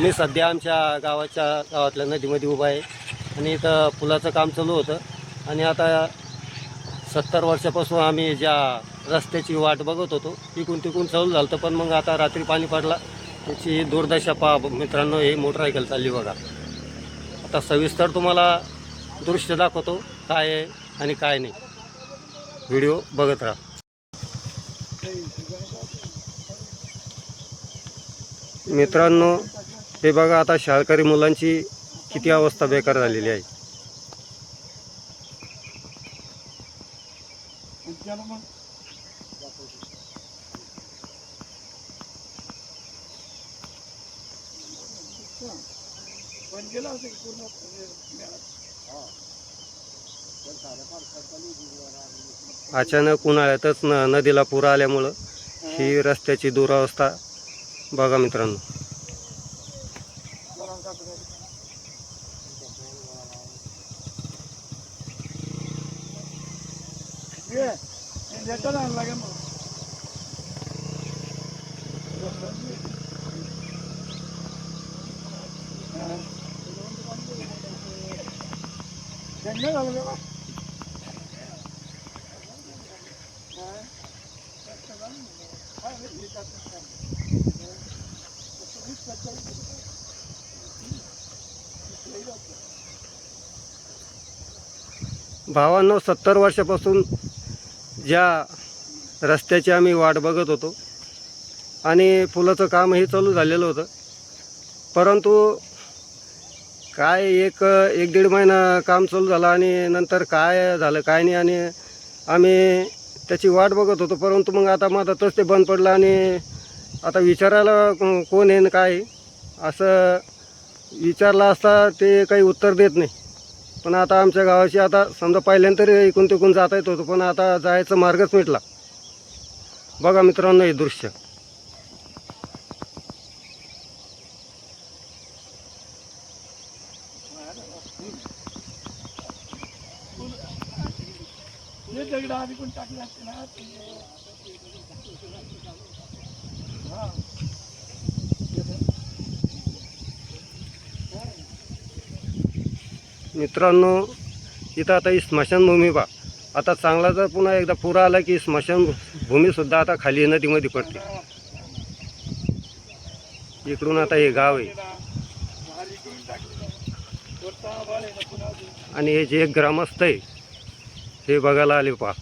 मी सध्या आमच्या गावाच्या गावातल्या नदीमध्ये उभा आहे. आणि इथं पुलाचं काम चालू होतं. आणि आता सत्तर वर्षापासून आम्ही ज्या रस्त्याची वाट बघत होतो तिकून तिकून चालू झालं होतं. पण मग आता रात्री पाणी पडला. त्याची दुर्दशा पहा मित्रांनो हे मोटरसायकल चालली बघा. आता सविस्तर तुम्हाला दृश्य दाखवतो काय आहे आणि काय नाही. व्हिडिओ बघत राहा. मित्रांनो हे बघा आता शाळकरी मुलांची किती अवस्था बेकार झालेली आहे. अचानक उन्हाळ्यातच न नदीला पूर आल्यामुळं ही रस्त्याची दुरावस्था बघा मित्रांनो. লাগে Thank you. भावांनो सत्तर वर्षापासून ज्या रस्त्याची आम्ही वाट बघत होतो आणि पुलाचं कामही चालू झालेलं होतं. परंतु काय एक एक दीड महिना काम चालू झालं आणि नंतर काय झालं काय नाही आणि आम्ही त्याची वाट बघत होतो. परंतु मग आता मधातच ते बंद पडलं आणि आता विचारायला कोण आहे काय असं विचारला असता ते काही उत्तर देत नाही. पण आता आमच्या गावाची आता समजा पहिल्यांदा तरी इकून तिकून जाता येत होतं पण आता जायचा मार्गच मिटला बघा मित्रांनो हे दृश्य. हे आधी टाकले असते ना ते. हा. मित्रांनो इथं आता ही स्मशानभूमी पा आता चांगला जर पुन्हा एकदा पूर आला की स्मशानभूमीसुद्धा आता खाली नदीमध्ये पडते. इकडून आता हे गाव आहे. आणि हे जे ग्रामस्थ आहे हे बघायला आले पा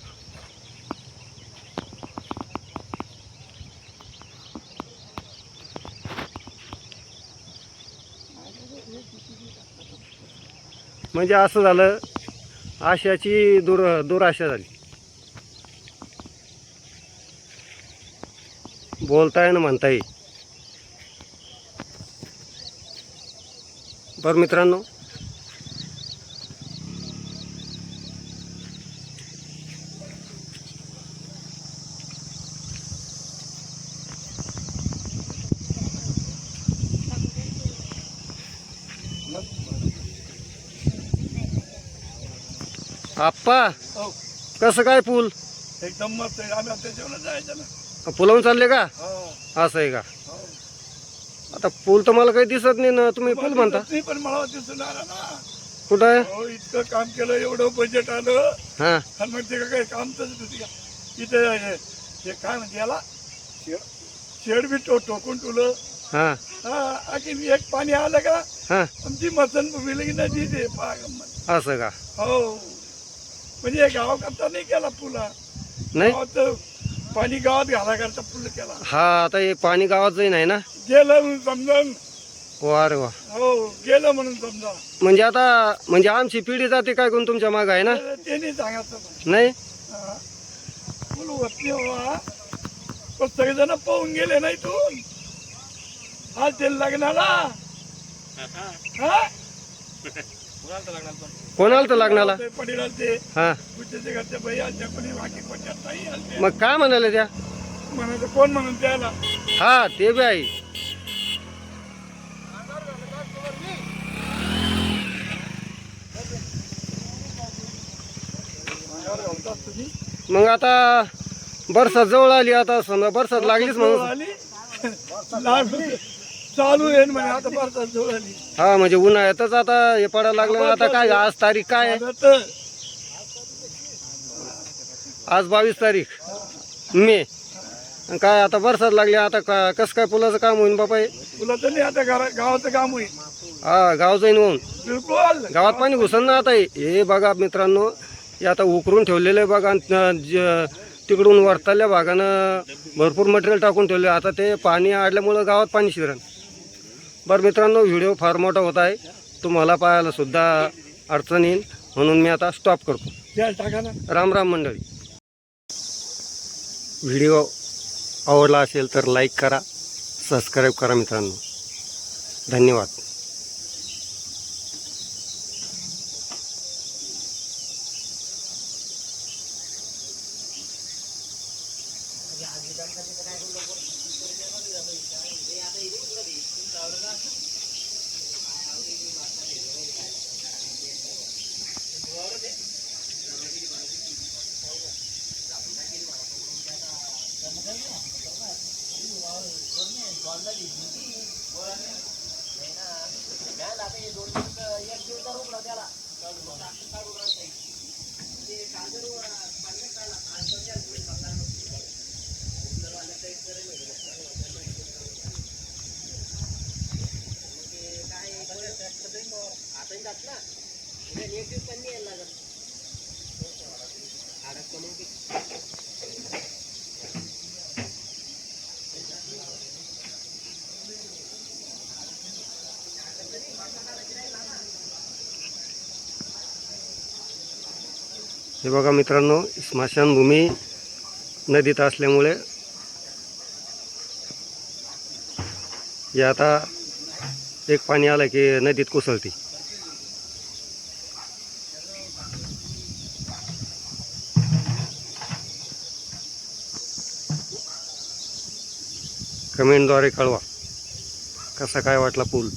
म्हणजे असं झालं आशाची दूर दुराशा झाली. बोलताय ना म्हणताय. बरं मित्रांनो आप्पा हो. कसं काय पूल? एकदम मस्त आहे. आम्ही आता जेवण जायचं ना. पुलावून चालले का? हो. असं आहे का? हो. आता पूल तर मला काही दिसत नाही ना. तुम्ही पूल म्हणता. नाही पण मला दिसून आला ना. कुठं आहे? हो इतकं काम केलं एवढं बजेट आलं. हां. आणि मग ते काय काम तर होती इथे हे हे काय म्हणते याला शेड शेड बी टो टोकून तुलं हां. हा आणखी एक पाणी आलं का? हां. आमची मसन भूमी लगी नदी ते. असं का? हो. म्हणजे हे गाव करता नाही केला पुला. नाही? गावात पाणी गावात घाला करता पूल केला. हा आता हे पाणी गावात जाईन आहे ना? गेलं म्हणून समजून वा रे वा. हो गेलं म्हणून समजा म्हणजे आता म्हणजे आमची पिढी जाते काय कोण तुमच्या मागं आहे ना? तर ते नाही सांगायचं. नाही? हा. पूल होत नाही बाबा पण सगळेजण पाहून गेले नाही तू हा ते लग्नाला. हा? कोणाला तर लग्नाला ते पडील ते हां. मग काय म्हणाले त्या? कोण म्हणून त्याला? हा ते बी आहे. मग आता बरसात जवळ आली आता समजा बरसात लागलीच म्हणून. चालू आहे म्हणे आता भारतात जवळ आली हा म्हणजे उन्हाळ्यातच आता हे पडायला लागलं. आता काय आज तारीख काय आहे? आता तर आज बावीस तारीख मे. आणि काय आता बरसात लागली आता का कसं काय पुलाचं काम होईन हे? तुला तर नाही आता घरा गावाचं काम होईल. हा गाव जाईन होऊन. बिलकुल. गावात पाणी घुसल ना आता हे. हे बघा मित्रांनो हे आता उकरून ठेवलेलं आहे बघा आणि ज- तिकडून वरताल्या भागानं भरपूर मटेरियल टाकून ठेवले. आता ते पाणी आडल्यामुळं गावात पाणी शिरण बरं मित्रांनो व्हिडिओ फार मोठा होत आहे. तुम्हाला पाहायला सुद्धा अडचण येईल. म्हणून मी आता स्टॉप करतो. राम राम मंडळी. व्हिडिओ आवडला असेल तर लाईक करा सबस्क्राईब करा मित्रांनो. धन्यवाद. Abrazo. हे बघा मित्रांनो स्मशानभूमी नदीत असल्यामुळे हे आता एक पाणी आलं की नदीत कोसळते. कमेंटद्वारे कळवा. कसा काय वाटला पूल?